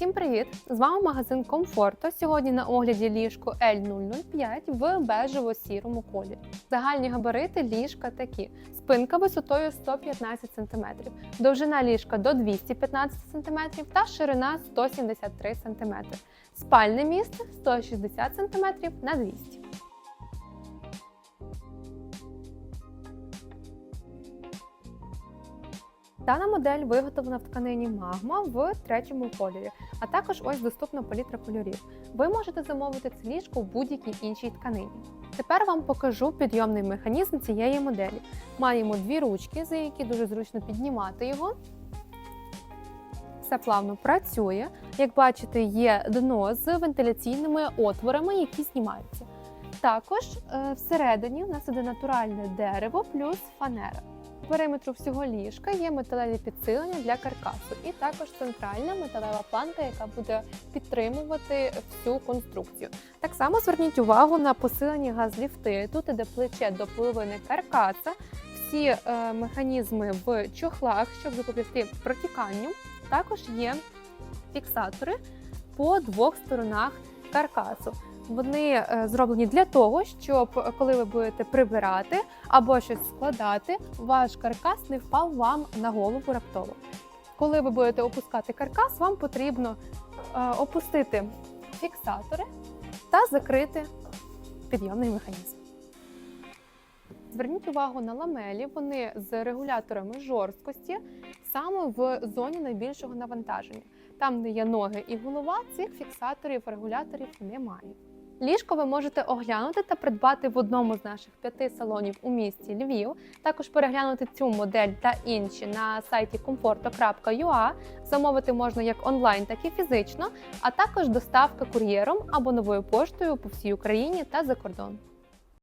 Всім привіт! З вами магазин Комфорто. Сьогодні на огляді ліжко L005 в бежево-сірому колі. Загальні габарити ліжка такі: спинка висотою 115 см, довжина ліжка до 215 см та ширина 173 см. Спальне місце 160 см на 200 Дана модель виготовлена в тканині магма в третьому кольорі, а також ось доступна палітра кольорів. Ви можете замовити це ліжко в будь-якій іншій тканині. Тепер вам покажу підйомний механізм цієї моделі. Маємо дві ручки, за які дуже зручно піднімати його. Все плавно працює. Як бачите, є дно з вентиляційними отворами, які знімаються. Також е, всередині у нас іде натуральне дерево плюс фанера периметру всього ліжка є металеві підсилення для каркасу, і також центральна металева планка, яка буде підтримувати всю конструкцію. Так само зверніть увагу на посилені газліфти. Тут іде плече до половини каркаса, всі е, механізми в чохлах, щоб запобігти протіканню. Також є фіксатори по двох сторонах каркасу. Вони е, зроблені для того, щоб е, коли ви будете прибирати або щось складати, ваш каркас не впав вам на голову раптово. Коли ви будете опускати каркас, вам потрібно е, опустити фіксатори та закрити підйомний механізм. Зверніть увагу на ламелі, вони з регуляторами жорсткості саме в зоні найбільшого навантаження. Там, де є ноги і голова, цих фіксаторів, регуляторів немає. Ліжко ви можете оглянути та придбати в одному з наших п'яти салонів у місті Львів. Також переглянути цю модель та інші на сайті комфорто.ua. Замовити можна як онлайн, так і фізично, а також доставка кур'єром або новою поштою по всій Україні та за кордон.